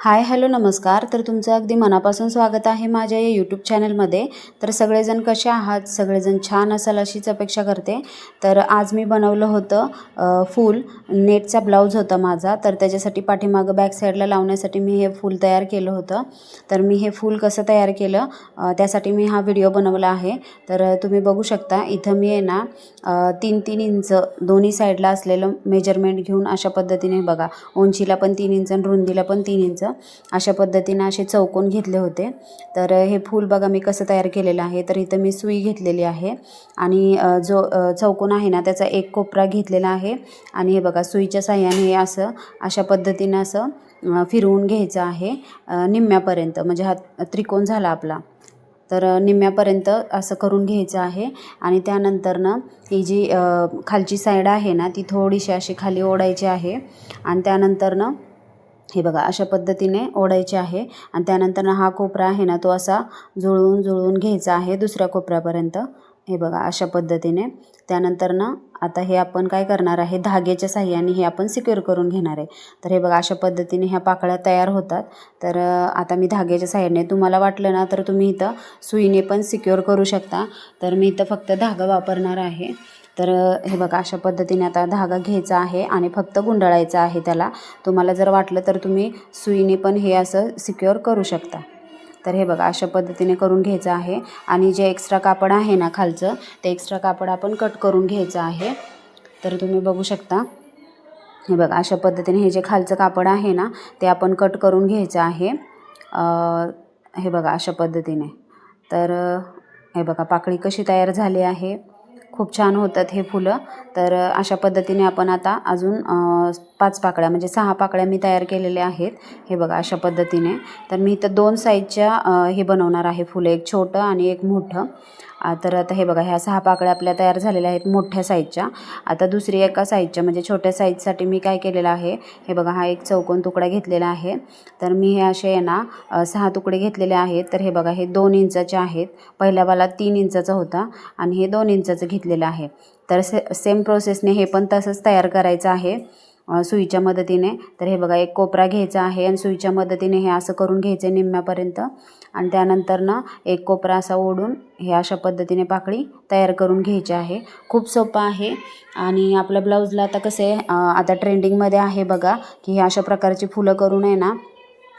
Hi hello नमस्कार. तर तुमचं अगदी मनापासून स्वागत आहे माझ्या या यूट्यूब चॅनलमध्ये तर सगळेजण कसे आहात? सगळेजण छान असाल अशीच अपेक्षा करते. तर आज मी बनवलं होतं फूल. नेटचा ब्लाऊज होता माझा. तर त्याच्यासाठी पाठीमागं बॅक साईडला लावण्यासाठी मी हे फूल तयार केलं होतं. तर मी हे फूल कसं तयार केलं त्यासाठी मी हा व्हिडिओ बनवला आहे. तर तुम्ही बघू शकता इथं मी आहे ना तीन तीन इंच दोन्ही साईडला असलेलं मेजरमेंट घेऊन अशा पद्धतीने बघा. उंचीला पण तीन इंच आणि रुंदीला पण तीन इंच. अशा पद्धतीनं असे चौकोन घेतले होते. तर हे फूल बघा मी कसं तयार केलेलं आहे. तर इथं मी सुई घेतलेली आहे. आणि जो चौकोन आहे ना त्याचा एक कोपरा घेतलेला आहे. आणि हे बघा सुईच्या साह्याने हे असं अशा पद्धतीनं असं फिरवून घ्यायचं आहे निम्म्यापर्यंत. म्हणजे हा त्रिकोण झाला आपला. तर निम्म्यापर्यंत असं करून घ्यायचं आहे. आणि त्यानंतरनं ही जी खालची साईड आहे ना ती थोडीशी अशी खाली ओढायची आहे. आणि त्यानंतरनं हे बघा अशा पद्धतीने ओढायचे आहे. आणि त्यानंतर हा कोपरा आहे ना तो असा जुळवून जुळवून घ्यायचा आहे दुसऱ्या कोपऱ्यापर्यंत. हे बघा अशा पद्धतीने. त्यानंतर ना आता हे आपण काय करणार आहे धाग्याच्या साह्याने हे आपण सिक्युअर करून घेणार आहे. तर हे बघा अशा पद्धतीने ह्या पाकळ्या तयार होतात. तर आता मी धाग्याच्या साह्याने तुम्हाला वाटलं ना तर तुम्ही इथं सुईने पण सिक्युअर करू शकता. तर मी इथं फक्त धागा वापरणार आहे. तर हे बघा अशा पद्धतीने आता धागा घ्यायचा आहे आणि फक्त गुंडाळायचा आहे त्याला. तुम्हाला जर वाटलं तर तुम्ही सुईने पण हे असं सिक्युअर करू शकता. तर हे बघा अशा पद्धतीने करून घ्यायचं आहे. आणि जे एक्स्ट्रा कापड आहे ना खालचं ते एक्स्ट्रा कापड आपण कट करून घ्यायचं आहे. तर तुम्ही बघू शकता. हे बघा अशा पद्धतीने हे जे खालचं कापड आहे ना ते आपण कट करून घ्यायचं आहे. हे बघा अशा पद्धतीने. तर हे बघा पाकळी कशी तयार झाली आहे. खूप छान होतात हे फुलं. तर अशा पद्धतीने आपण आता अजून पाच पाकळ्या म्हणजे सहा पाकळ्या मी तयार केलेल्या आहेत. हे बघा अशा पद्धतीने. तर मी इथं दोन साईजच्या हे बनवणार आहे फुलं. एक छोटं आणि एक मोठं. तर आता हे बघा ह्या सहा पाकळ्या आपल्या तयार झालेल्या आहेत मोठ्या साईजच्या. आता दुसरी एका साईजच्या म्हणजे छोट्या साईजसाठी मी काय केलेलं आहे हे बघा हा एक चौकोन तुकडा घेतलेला आहे. तर मी हे असे आहे ना सहा तुकडे घेतलेले आहेत. तर हे बघा हे दोन इंचाचे आहेत. पहिल्या बाला तीन इंचाचा होता आणि हे दोन इंचाचं घेतलेलं आहे. तर से सेम प्रोसेसने हे पण तसंच तयार करायचं आहे. सुईच्या मदतीने. तर हे बघा एक कोपरा घ्यायचा आहे आणि सुईच्या मदतीने हे असं करून घ्यायचं निम्म्यापर्यंत. आणि त्यानंतर ना एक कोपरा असा ओढून हे अशा पद्धतीने पाकळी तयार करून घ्यायची आहे. खूप सोपं आहे. आणि आपल्या ब्लाऊजला आता कसं आहे आता ट्रेंडिंगमध्ये आहे बघा की हे अशा प्रकारची फुलं करून आहे ना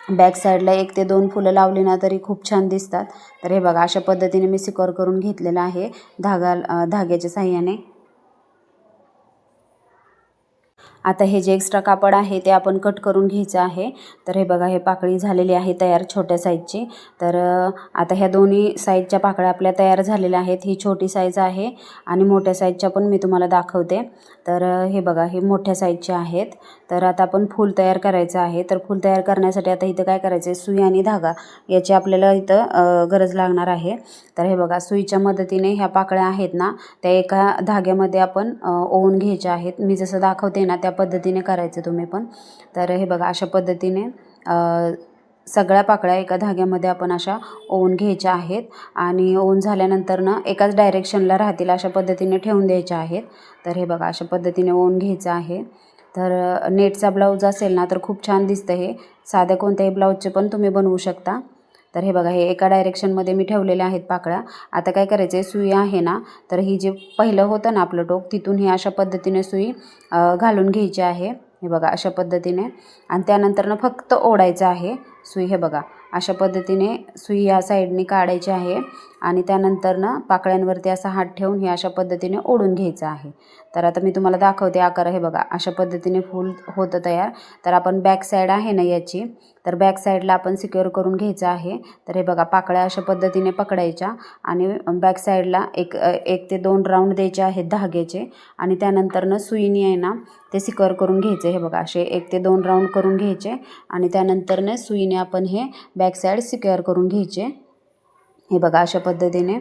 बॅक साईडला एक ते दोन फुलं लावली ना तरी खूप छान दिसतात. तर हे बघा अशा पद्धतीने मी सिक्युअर करून घेतलेलं आहे धागा धाग्याच्या साह्याने. आता हे जे एक्स्ट्रा कापड आहे ते आपण कट करून घ्यायचं आहे. तर हे बघा हे पाकळी झालेली आहे तयार छोट्या साईजची तर आता ह्या दोन्ही साईजच्या पाकळ्या आपल्या तयार झालेल्या आहेत. ही छोटी साईज आहे आणि मोठ्या साईजच्या पण मी तुम्हाला दाखवते. तर हे बघा हे मोठ्या साईजचे आहेत. तर आता आपण फूल तयार करायचं आहे. तर फूल तयार करण्यासाठी आता इथं काय करायचं आहे सुई आणि धागा याची आपल्याला इथं गरज लागणार आहे. तर हे बघा सुईच्या मदतीने ह्या पाकळ्या आहेत ना त्या एका धाग्यामध्ये आपण ओवून घ्यायच्या आहेत. मी जसं दाखवते ना त्या त्या पद्धतीने करायचं तुम्ही पण. तर हे बघा अशा पद्धतीने सगळ्या पाकळ्या एका धाग्यामध्ये आपण अशा ओवून घ्यायच्या आहेत आणि ओवून झाल्यानंतर ना एकाच डायरेक्शनला राहतील अशा पद्धतीने ठेवून द्यायच्या आहेत. तर हे बघा अशा पद्धतीने ओवून घ्यायचं आहे. तर नेटचा ब्लाऊज असेल ना तर खूप छान दिसतं हे. साध्या कोणत्याही ब्लाऊजचे पण तुम्ही बनवू शकता. तर हे बघा हे एका डायरेक्शनमध्ये मी ठेवलेले आहेत पाकळ्या. आता काय करायचं आहे सुई आहे ना तर ही जे पहिलं होतं ना आपलं टोक तिथून ही अशा पद्धतीने सुई घालून घ्यायची आहे. हे बघा अशा पद्धतीने. आणि त्यानंतरनं फक्त ओढायचं आहे सुई हे बघा. अशा पद्धतीने सुई या साईडने काढायची आहे. आणि त्यानंतरनं पाकळ्यांवरती असा हात ठेवून हे अशा पद्धतीने ओढून घ्यायचं आहे. तर आता मी तुम्हाला दाखवते आकार. हे बघा अशा पद्धतीने फूल होतं तयार. तर आपण बॅक साईड आहे ना याची तर बॅक साईडला आपण सिक्युअर करून घ्यायचं आहे. तर हे बघा पाकळ्या अशा पद्धतीने पकडायच्या आणि बॅक साईडला एक एक ते दोन राऊंड द्यायचे आहेत धाग्याचे आणि त्यानंतरनं सुईने आहे ना ते सिक्युअर करून घ्यायचे. हे बघा असे एक ते दोन राऊंड करून घ्यायचे. आणि त्यानंतरनं सुईने आपण हे बॅक साईड सिक्युअर करून घ्यायचे. हे बघा अशा पद्धतीने.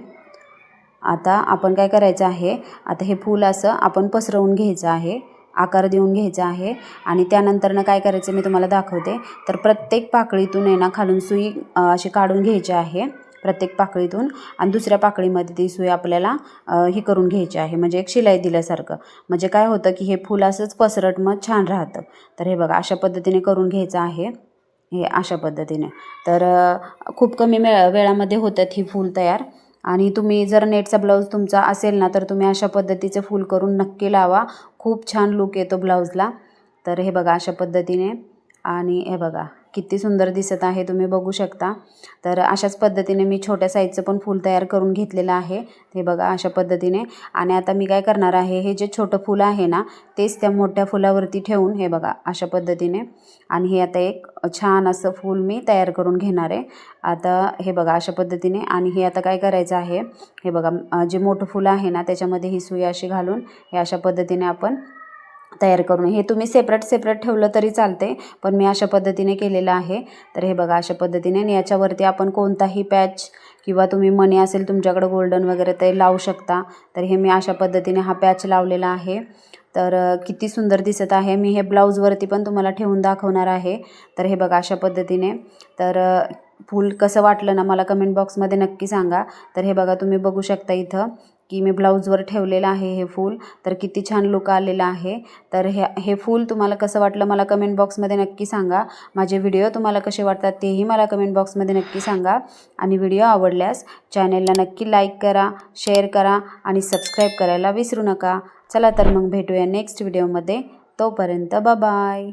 आता आपण काय करायचं आहे आता हे फूल असं आपण पसरवून घ्यायचं आहे आकार देऊन घ्यायचा आहे आणि त्यानंतरनं काय करायचं मी तुम्हाला दाखवते. तर प्रत्येक पाकळीतून आहे ना खालून सुई अशी काढून घ्यायची आहे प्रत्येक पाकळीतून. आणि दुसऱ्या पाकळीमध्ये ती सुई आपल्याला हे करून घ्यायची आहे म्हणजे एक शिलाई दिल्यासारखं. म्हणजे काय होतं की हे फूल असंच पसरट मग छान राहतं. तर हे बघा अशा पद्धतीने करून घ्यायचं आहे. हे अशा पद्धतीने. तर खूप कमी वेळा वेळामध्ये होतात ही फूल तयार. आणि तुम्ही जर नेटचा ब्लाऊज तुमचा असेल ना तर तुम्ही अशा पद्धतीचं फूल करून नक्की लावा. खूप छान लुक येतो ब्लाऊजला. तर हे बघा अशा पद्धतीने. आणि हे बघा. किती सुंदर दिसत आहे तुम्ही बघू शकता. तर अशाच पद्धतीने मी छोट्या साईजचं पण फूल तयार करून घेतलेलं आहे. हे बघा अशा पद्धतीने. आणि आता मी काय करणार आहे हे जे छोटं फूल आहे ना तेच त्या मोठ्या फुलावरती ठेवून हे बघा अशा पद्धतीने. आणि हे आता एक छान असं फूल मी तयार करून घेणार आहे. आता हे बघा अशा पद्धतीने. आणि हे आता काय करायचं आहे हे बघा जे मोठं फूल आहे ना त्याच्यामध्ये ही सुई अशी घालून हे अशा पद्धतीने आपण तयार करून. हे तुम्ही सेपरेट सेपरेट ठेवलं तरी चालते पण मी अशा पद्धतीने केलेलं आहे. तर हे बघा अशा पद्धतीने आणि याच्यावरती आपण कोणताही पॅच किंवा तुम्ही मणी असेल तुमच्याकडं गोल्डन वगैरे ते लावू शकता. तर हे मी अशा पद्धतीने हा पॅच लावलेला आहे. तर किती सुंदर दिसत आहे. मी हे ब्लाऊजवरती पण तुम्हाला ठेवून दाखवणार आहे. तर हे बघा अशा पद्धतीने. तर फूल कसं वाटलं ना मला कमेंट बॉक्समध्ये नक्की सांगा. तर हे बघा तुम्ही बघू शकता इथं. की मी ब्लाऊजवर ठेवलेलं आहे हे फूल. तर किती छान लुक आलेला आहे. तर हे हे फूल तुम्हाला कसं वाटलं मला कमेंट बॉक्समध्ये नक्की सांगा. माझे व्हिडिओ तुम्हाला कसे वाटतात तेही मला कमेंट बॉक्समध्ये नक्की सांगा. आणि व्हिडिओ आवडल्यास चॅनेलला नक्की लाईक करा शेअर करा आणि सबस्क्राईब करायला विसरू नका. चला तर मग भेटूया नेक्स्ट व्हिडिओमध्ये तोपर्यंत बाय